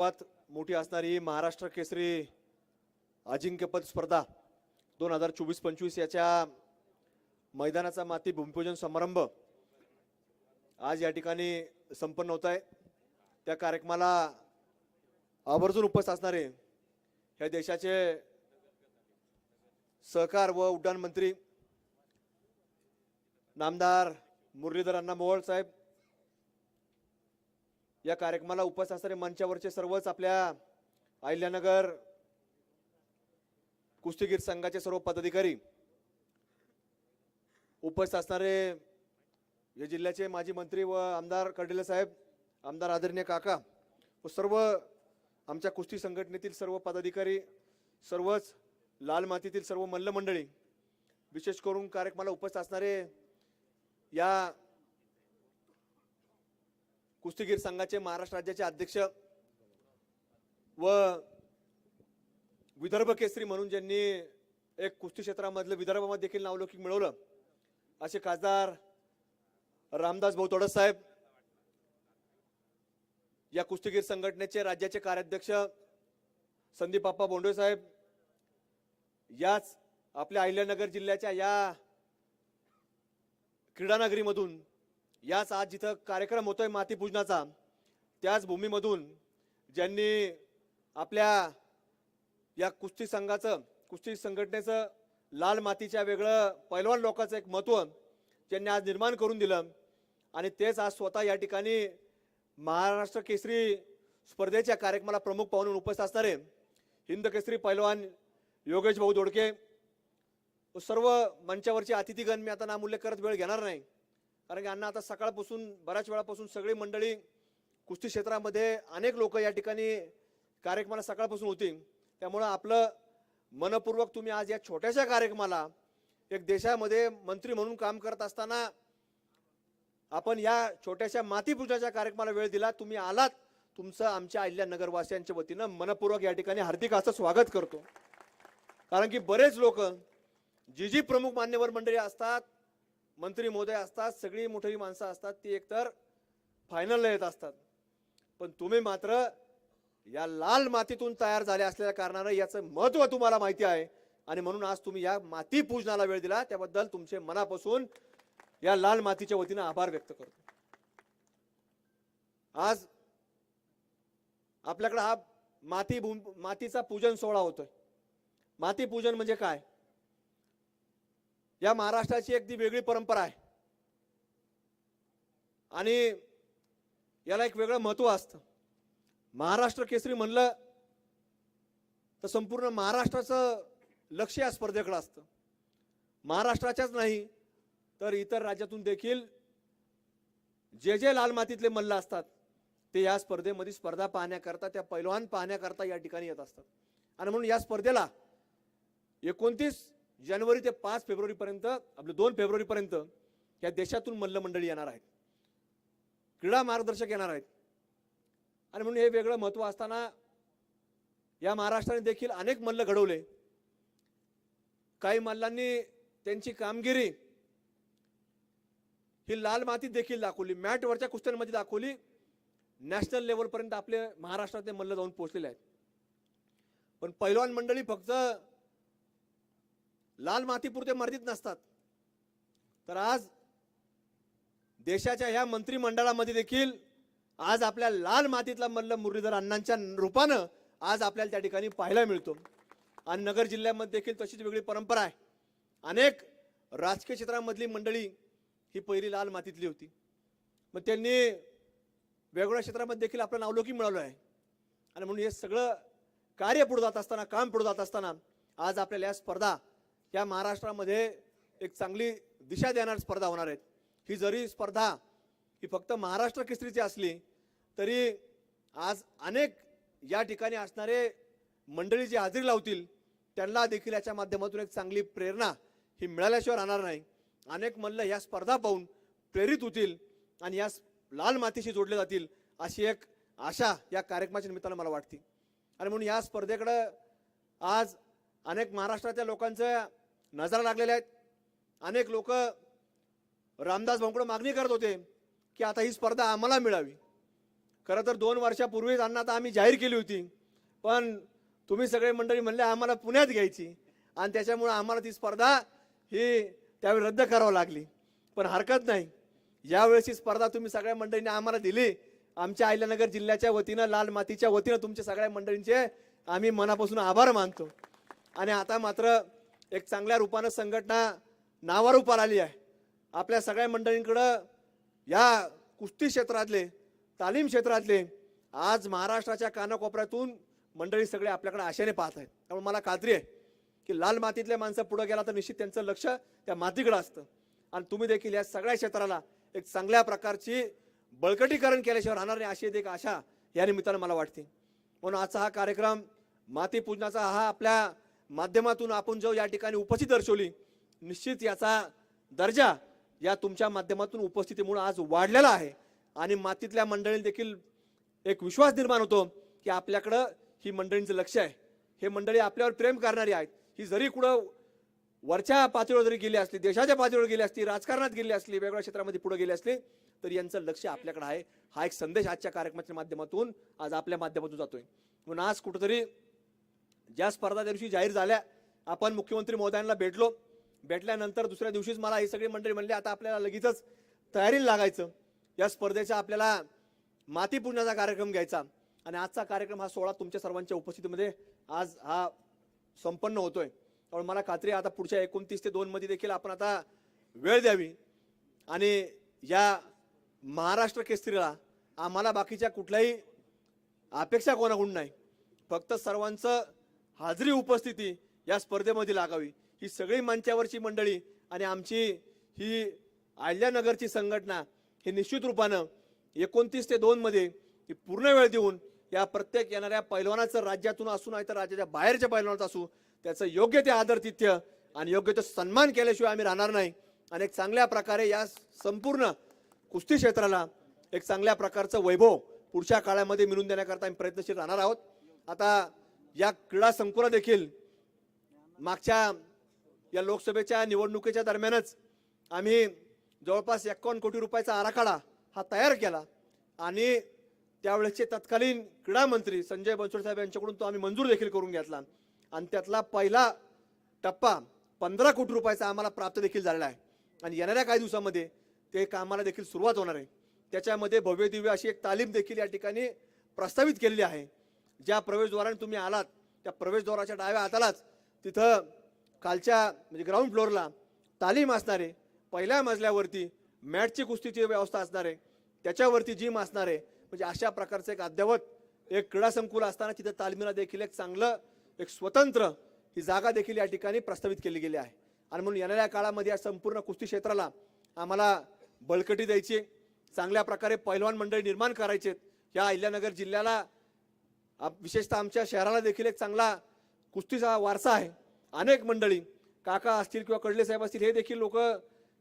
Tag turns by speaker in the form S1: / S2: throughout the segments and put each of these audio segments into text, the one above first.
S1: सर्वात मोठी असणारी महाराष्ट्र केसरी अजिंक्यपद स्पर्धा दोन हजार चोवीस पंचवीस याच्या मैदानाचा माती भूमिपूजन समारंभ आज या ठिकाणी संपन्न होत आहे. त्या कार्यक्रमाला आवर्जून उपस्थित असणारे या देशाचे सहकार व उड्डाण मंत्री नामदार मुरलीधर अण्णा मोहोळ साहेब या कार्यक्रमाला उपस्थित असणारे मंचावरचे सर्वच आपल्या अहिल्यानगर कुस्तीगीर संघाचे सर्व पदाधिकारी उपस्थित असणारे या जिल्ह्याचे माजी मंत्री व आमदार कर्डिले साहेब आमदार आदरणीय काका व सर्व आमच्या कुस्ती संघटनेतील सर्व पदाधिकारी सर्वच लाल मातीतील सर्व मल्लमंडळी विशेष करून कार्यक्रमाला उपस्थित असणारे या कुस्तीगीर संघाचे महाराष्ट्र राज्याचे अध्यक्ष व विदर्भ केसरी म्हणून ज्यांनी एक कुस्ती क्षेत्रामधलं विदर्भामध्ये देखील नावलौकिक मिळवलं असे खासदार रामदास भाऊ तोडस साहेब या कुस्तीगीर संघटनेचे राज्याचे कार्याध्यक्ष संदीप बाप्पा बोंडे साहेब याच आपल्या अहिल्यानगर जिल्ह्याच्या या क्रीडानगरीमधून याच आज जिथं कार्यक्रम होतोय मातीपूजनाचा त्याच भूमीमधून ज्यांनी आपल्या या कुस्ती संघाचं कुस्ती संघटनेचं लाल मातीच्या वेगळं पैलवान लोकांचं एक महत्त्व ज्यांनी आज निर्माण करून दिलं. आणि तेच आज स्वतः या ठिकाणी महाराष्ट्र केसरी स्पर्धेच्या कार्यक्रमाला प्रमुख पाहून उपस्थित असणारे हिंद केसरी पैलवान योगेश भाऊ दोडके. सर्व मंचावरचे अतिथीगण मी आता नामूल्य करत वेळ घेणार नाही. कारण की अण्णा आता सकाळपासून बऱ्याच वेळापासून सगळी मंडळी कुस्ती क्षेत्रामध्ये अनेक लोक या ठिकाणी कार्यक्रमाला सकाळपासून होती. त्यामुळं आपलं मनपूर्वक तुम्ही आज या छोट्याशा कार्यक्रमाला एक देशामध्ये मंत्री म्हणून काम करत असताना आपण या छोट्याशा मातीपूजाच्या कार्यक्रमाला वेळ दिला. तुम्ही आलात. तुमचं आमच्या अहिल्या नगरवासियांच्या वतीनं मनपूर्वक या ठिकाणी हार्दिक असं स्वागत करतो. कारण की बरेच लोक जी जी प्रमुख मान्यवर मंडळी असतात मंत्री महोदय असतात सगळी मोठी माणसं असतात ती एकतर फायनलला येत असतात. पण तुम्ही मात्र या लाल मातीतून तयार झाले असलेल्या कारणानं याचं महत्त्व तुम्हाला माहिती आहे. आणि म्हणून आज तुम्ही या माती पूजनाला वेळ दिला त्याबद्दल तुमचे मनापासून या लाल मातीच्या वतीनं आभार व्यक्त करतो. आज आपल्याकडे हा माती भूम मातीचा पूजन सोहळा होतोय. माती पूजन म्हणजे काय? या महाराष्ट्राची अगदी वेगळी परंपरा आहे. आणि याला एक वेगळं महत्त्व असतं. महाराष्ट्र केसरी म्हणलं तर संपूर्ण महाराष्ट्राचं लक्ष या स्पर्धेकडं असतं. महाराष्ट्राच्याच नाही तर इतर राज्यातून देखील जे जे लाल मातीतले मल्ल असतात ते या स्पर्धेमध्ये स्पर्धा पाहण्याकरता त्या पैलवान पाहण्याकरता या ठिकाणी येत असतात. आणि म्हणून या स्पर्धेला एकोणतीस जानेवारी ते पाच फेब्रुवारीपर्यंत आपले दोन फेब्रुवारीपर्यंत या देशातून मल्ल मंडळी येणार आहेत. क्रीडा मार्गदर्शक येणार आहेत. आणि म्हणून हे वेगळं महत्त्व असताना या महाराष्ट्राने देखील अनेक मल्ल घडवले. काही मल्लांनी त्यांची कामगिरी ही लाल मातीत देखील दाखवली. मॅटवरच्या कुस्त्यांमध्ये दाखवली. नॅशनल लेवलपर्यंत आपले महाराष्ट्रातले मल्ल जाऊन पोहोचलेले आहेत. पण पैलवान मंडळी फक्त लाल मातीपुरते मर्यादित नसतात. तर आज देशाच्या ह्या मंत्रिमंडळामध्ये देखील आज आपल्या लाल मातीतला मल्ल मुरलीधर अण्णांच्या रूपानं आज आपल्याला त्या ठिकाणी पाहायला मिळतो. आणि नगर जिल्ह्यामध्ये देखील तशीच वेगळी परंपरा आहे. अनेक राजकीय क्षेत्रामधली मंडळी ही पहिली लाल मातीतली होती. मग त्यांनी वेगवेगळ्या क्षेत्रामध्ये देखील आपलं नावलोकी मिळवलं आहे. आणि म्हणून हे सगळं कार्य पुढे जात असताना काम पुढे जात असताना आज आपल्याला या स्पर्धा या महाराष्ट्रामध्ये एक चांगली दिशा देणारी स्पर्धा होणार आहेत ही जरी स्पर्धा ही फक्त महाराष्ट्र केसरीची असली तरी आज अनेक या ठिकाणी असणारे मंडळी जी हजेरी लावतील त्यांना देखील याच्या माध्यमातून एक चांगली प्रेरणा ही मिळाल्याशिवाय राहणार नाही. अनेक मल्ल या स्पर्धा पाहून प्रेरित होतील आणि या लाल मातीशी जोडले जातील अशी एक आशा या कार्यक्रमाच्या निमित्तानं मला वाटते. आणि म्हणून या स्पर्धेकडं आज अनेक महाराष्ट्रातल्या लोकांचं नजरा लागलेल्या आहेत. अनेक लोक रामदास भाऊकडं मागणी करत होते की आता ही स्पर्धा आम्हाला मिळावी. खरं तर दोन वर्षापूर्वीच त्यांना आता आम्ही जाहीर केली होती. पण तुम्ही सगळे मंडळी म्हणले आम्हाला पुण्यात घ्यायची. आणि त्याच्यामुळं आम्हाला ती स्पर्धा ही त्यावेळी रद्द करावं लागली. पण हरकत नाही. यावेळेस ही स्पर्धा तुम्ही सगळ्या मंडळींनी आम्हाला दिली. आमच्या अहिल्यानगर जिल्ह्याच्या वतीनं लाल मातीच्या वतीनं तुमच्या सगळ्या मंडळींचे आम्ही मनापासून आभार मानतो. आणि आता मात्र एक चांगल्या रूपानं संघटना नावारूपार आली आहे. आपल्या सगळ्या मंडळींकडं या कुस्ती क्षेत्रातले तालीम क्षेत्रातले आज महाराष्ट्राच्या कानाकोपऱ्यातून मंडळी सगळे आपल्याकडे आशेने पाहत आहेत. त्यामुळे मला खात्री आहे की लाल मातीतले माणसं पुढे गेला तर निश्चित त्यांचं लक्ष त्या मातीकडं असतं. आणि तुम्ही देखील या सगळ्या क्षेत्राला एक चांगल्या प्रकारची बळकटीकरण केल्याशिवाय राहणार नाही अशी एक आशा या निमित्तानं मला वाटते. म्हणून आजचा हा कार्यक्रम माती पूजनाचा हा आपल्या माध्यमातून आपण जो या ठिकाणी उपस्थित दर्शवली निश्चित याचा दर्जा या तुमच्या माध्यमातून उपस्थितीमुळे आज वाढलेला आहे. आणि मातीतल्या मंडळी देखील एक विश्वास निर्माण होतो की आपल्याकडं ही मंडळींचं लक्ष आहे. हे मंडळी आपल्यावर प्रेम करणारी आहेत. ही जरी कुठं वरच्या पातळीवर जरी गेली असली देशाच्या पातळीवर गेली असली राजकारणात गेली असली वेगवेगळ्या क्षेत्रामध्ये पुढे गेली असली तर यांचं लक्ष आपल्याकडे आहे. हा एक संदेश आजच्या कार्यक्रमाच्या माध्यमातून आज आपल्या माध्यमातून जातोय. म्हणून आज कुठंतरी ज्या स्पर्धा त्या दिवशी जाहीर झाल्या आपण मुख्यमंत्री महोदयांना भेटलो. भेटल्यानंतर दुसऱ्या दिवशीच मला ही सगळी मंडळी म्हणली आता आपल्याला लगेचच तयारीला लागायचं. या स्पर्धेचा आपल्याला माती पुण्याचा कार्यक्रम घ्यायचा. आणि आजचा कार्यक्रम हा सोहळा तुमच्या सर्वांच्या उपस्थितीमध्ये आज हा संपन्न होतोय. त्यामुळे मला खात्री आता पुढच्या एकोणतीस ते दोनमध्ये देखील आपण आता वेळ द्यावी. आणि या महाराष्ट्र केसरीला आम्हाला बाकीच्या कुठल्याही अपेक्षा कोणाकडून नाही. फक्त सर्वांचं हाजरी उपस्थिती या स्पर्धेमध्ये लागावी. ही सगळी मंचावरची मंडळी आणि आमची ही आल्यानगरची संघटना हे निश्चित रूपानं एकोणतीस ते दोनमध्ये ही पूर्ण वेळ देऊन या प्रत्येक येणाऱ्या पैलवानाचं राज्यातून असू नाही तर राज्याच्या बाहेरच्या पैलवानाचं असू त्याचं योग्य ते आदरतिथ्य आणि योग्य तो सन्मान केल्याशिवाय आम्ही राहणार नाही. आणि एक चांगल्या प्रकारे या संपूर्ण कुस्ती क्षेत्राला एक चांगल्या प्रकारचं वैभव पुढच्या काळामध्ये मिळून देण्याकरता आम्ही प्रयत्नशील राहणार आहोत. आता या क्रीडा संकुला देखील मागच्या या लोकसभेच्या निवडणुकीच्या दरम्यानच आम्ही जवळपास एकावन्न कोटी रुपयाचा आराखडा हा तयार केला. आणि त्यावेळेसचे तत्कालीन क्रीडा मंत्री संजय बनसोड साहेब यांच्याकडून तो आम्ही मंजूर देखील करून घेतला. आणि त्यातला पहिला टप्पा पंधरा कोटी रुपयाचा आम्हाला प्राप्त देखील झालेला आहे. आणि येणाऱ्या काही दिवसामध्ये ते कामाला देखील सुरुवात होणार आहे. त्याच्यामध्ये भव्य दिव्य अशी एक तालीम देखील या ठिकाणी प्रस्तावित केलेली आहे. ज्या प्रवेशद्वाराने तुम्ही आलात त्या प्रवेशद्वाराच्या डाव्या हातालाच तिथं खालच्या म्हणजे ग्राउंड फ्लोअरला तालीम असणारे पहिल्या मजल्यावरती मॅटची कुस्तीची व्यवस्था असणारे त्याच्यावरती जिम असणारे म्हणजे अशा प्रकारचं एक अद्ययावत एक क्रीडा संकुल असताना तिथं तालमीला देखील एक चांगलं एक स्वतंत्र ही जागा देखील या ठिकाणी प्रस्तावित केली गेली आहे. आणि म्हणून येणाऱ्या काळामध्ये या संपूर्ण कुस्ती क्षेत्राला आम्हाला बळकटी द्यायची चांगल्या प्रकारे पैलवान मंडळी निर्माण करायचे या अहिल्यानगर जिल्ह्याला विशेषतः आमच्या शहराला देखील एक चांगला कुस्तीचा वारसा आहे. अनेक मंडळी काका असतील किंवा कडले साहेब असतील हे देखील लोक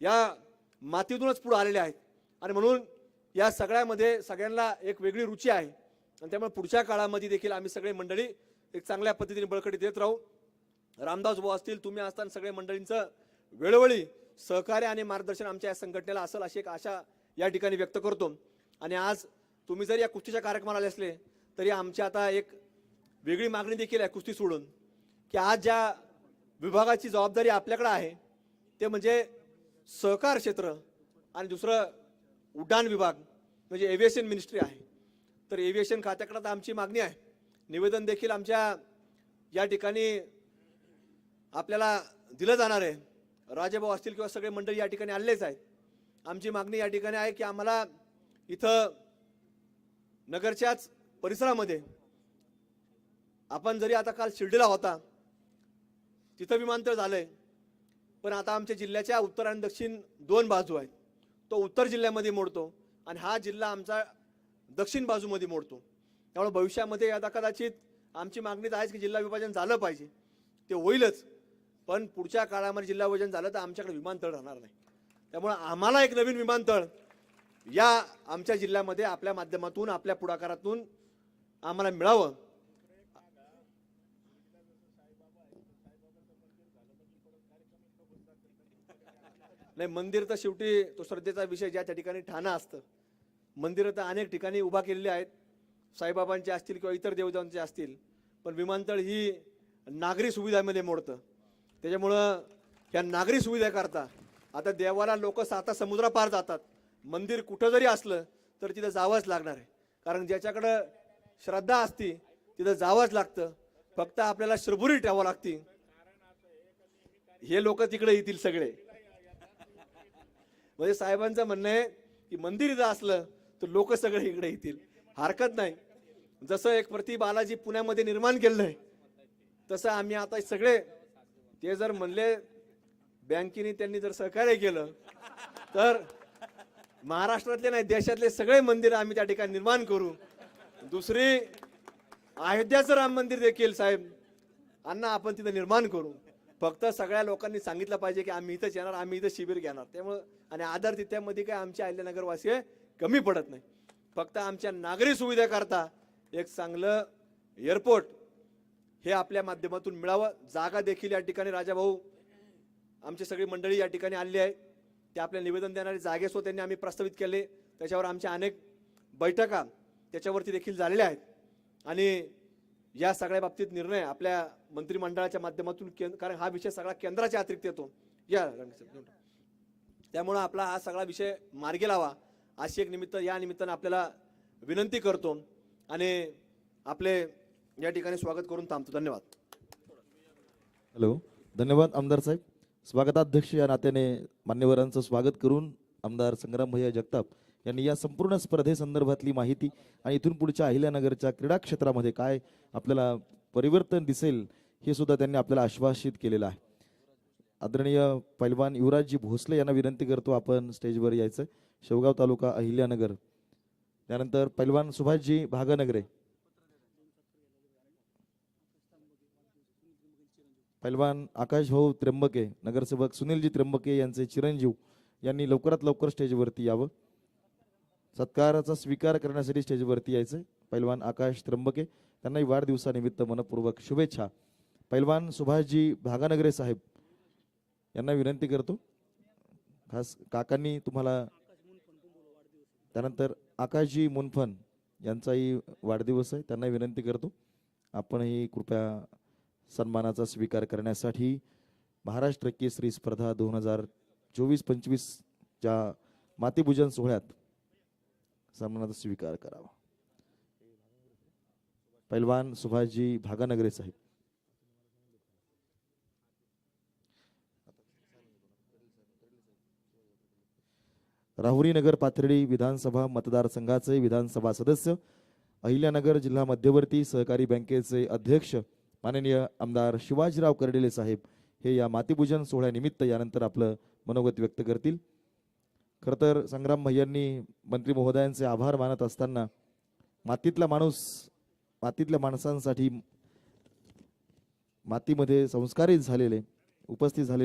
S1: या मातीतूनच पुढे आलेले आहेत. आणि म्हणून या सगळ्यामध्ये सगळ्यांना एक वेगळी रुची आहे. आणि त्यामुळे पुढच्या काळामध्ये देखील आम्ही सगळे मंडळी एक चांगल्या पद्धतीने बळकटी देत राहू. रामदास भाऊ असतील तुम्ही असताना सगळ्या मंडळींचं वेळोवेळी सहकार्य आणि मार्गदर्शन आमच्या या संघटनेला असेल अशी एक आशा या ठिकाणी व्यक्त करतो. आणि आज तुम्ही जर या कुस्तीच्या कार्यक्रमाला आले असले तरी आमची आता एक वेगळी मागणी देखील आहे कुस्ती सोडून की आज ज्या विभागाची जबाबदारी आपल्याकडे आहे ते म्हणजे सहकार क्षेत्र आणि दुसरं उड्डाण विभाग म्हणजे एव्हिएशन मिनिस्ट्री आहे. तर एव्हिएशन खात्याकडे आता आमची मागणी आहे. निवेदन देखील आमच्या या ठिकाणी आपल्याला दिलं जाणार आहे. राजेभाऊ असतील किंवा सगळे मंडळी या ठिकाणी आलेलेच आहेत. आमची मागणी या ठिकाणी आहे की आम्हाला इथं नगरच्याच परिसरामध्ये. आपण जरी आता काल शिर्डीला होता तिथं विमानतळ झालंय पण आता आमच्या जिल्ह्याच्या उत्तर आणि दक्षिण दोन बाजू आहेत. तो उत्तर जिल्ह्यामध्ये मोडतो आणि हा जिल्हा आमचा दक्षिण बाजूमध्ये मोडतो. त्यामुळे भविष्यामध्ये आता कदाचित आमची मागणी तर आहेच की जिल्हा विभाजन झालं पाहिजे. ते होईलच पण पुढच्या काळामध्ये जिल्हा विभाजन झालं तर आमच्याकडे विमानतळ राहणार नाही. त्यामुळे आम्हाला एक नवीन विमानतळ या आमच्या जिल्ह्यामध्ये आपल्या माध्यमातून आपल्या पुढाकारातून आम्हाला मिळावं. नाही मंदिर तर शेवटी तो श्रद्धेचा विषय ज्या त्या ठिकाणी ठाणं असतं. मंदिरं तर अनेक ठिकाणी उभा केलेली आहेत. साईबाबांचे असतील किंवा इतर देवतांचे असतील पण विमानतळ ही नागरी सुविधामध्ये मोडतं. त्याच्यामुळं ह्या नागरी सुविधेकरता आता देवाला लोक साता समुद्रापार जातात. मंदिर कुठं जरी असलं तर तिथं जावंच लागणार आहे. कारण ज्याच्याकडं श्रद्धा असती तिथं जावंच लागतं. फक्त आपल्याला श्रभुरी ठेवावं लागती. हे लोक तिकडे येतील सगळे. म्हणजे साहेबांचं म्हणणं आहे की मंदिर इथं असलं तर लोक सगळे इकडे येतील. हरकत नाही. जसं एक प्रति बालाजी पुण्यामध्ये निर्माण केलं आहे तसं आम्ही आता सगळे ते जर म्हणले बँकेने त्यांनी जर सहकार्य केलं तर महाराष्ट्रातले नाही देशातले सगळे मंदिर आम्ही त्या ठिकाणी निर्माण करू. दुसरी अयोध्याचं राम मंदिर देखील साहेब. अण्णा आपण तिथं निर्माण करू. फक्त सगळ्या लोकांनी सांगितलं पाहिजे की आम्ही इथंच येणार आम्ही इथं शिबिर घेणार. त्यामुळं आणि आधार तिथ्यामध्ये काय आमच्या अहिल्यानगरवासी कमी पडत नाही. फक्त आमच्या नागरी सुविधेकरता एक चांगलं एअरपोर्ट हे आपल्या माध्यमातून मिळावं. जागा देखील या ठिकाणी राजाभाऊ आमची सगळी मंडळी या ठिकाणी आली आहे. ते आपल्या निवेदन देणारे जागेसो त्यांनी आम्ही प्रस्तावित केले. त्याच्यावर आमच्या अनेक बैठका त्याच्यावरती देखील झालेल्या आहेत. आणि या सगळ्या बाबतीत निर्णय आपल्या मंत्रिमंडळाच्या माध्यमातून केंद्र कारण हा विषय सगळा केंद्राच्या अतिरिक्त येतो. या त्यामुळं आपला हा सगळा विषय मार्गी लावा अशी एक निमित्त या निमित्तानं आपल्याला विनंती करतो आणि आपले या ठिकाणी स्वागत करून थांबतो. धन्यवाद.
S2: हॅलो. धन्यवाद आमदार साहेब. स्वागताध्यक्ष या नात्याने मान्यवरांचं स्वागत करून आमदार संग्राम भैया जगताप यांनी या संपूर्ण स्पर्धेसंदर्भातली माहिती आणि इथून पुढच्या अहिल्यानगरच्या क्रीडा क्षेत्रामध्ये काय आपल्याला परिवर्तन दिसेल हे सुद्धा त्यांनी आपल्याला आश्वासित केलेलं आहे. आदरणीय पैलवान युवराजजी भोसले यांना विनंती करतो आपण स्टेजवर यायचं. शेवगाव तालुका अहिल्यानगर. त्यानंतर पैलवान सुभाषजी भागनगरे. पैलवान आकाश भाऊ त्र्यंबके नगरसेवक सुनीलजी त्र्यंबके यांचे चिरंजीव यांनी लवकरात लवकर स्टेजवरती यावं. सत्काराचा स्वीकार करण्यासाठी स्टेजवरती यायचं. पैलवान आकाश त्र्यंबके त्यांनाही वाढदिवसानिमित्त मनपूर्वक शुभेच्छा. पैलवान सुभाषजी भागानगरे साहेब यांना विनंती करतो. खास काकांनी तुम्हाला त्यानंतर आकाशजी मुनफन यांचाही वाढदिवस आहे त्यांना विनंती करतो. आपणही कृपया सन्मानाचा स्वीकार करण्यासाठी महाराष्ट्र केसरी स्पर्धा दोन हजार चोवीस पंचवीसच्या मातीपूजन सोहळ्यात सन्मानाचा स्वीकार करावा. पैलवान सुभाषजी भागानगरे साहेब. राहुरी नगर पाथर्डी विधानसभा मतदारसंघाचे विधानसभा सदस्य अहिल्यानगर जिल्हा मध्यवर्ती सहकारी बँकेचे अध्यक्ष माननीय आमदार शिवाजीराव कर्डिले साहेब हे या मातीपूजन सोहळ्यानिमित्त यानंतर आपलं मनोगत व्यक्त करतील. खरं तर संग्राम भैयांनी मंत्री महोदयांचे आभार मानत असताना मातीतला माणूस मातीतल्या माणसांसाठी मातीमध्ये संस्कारित झालेले उपस्थित झालेले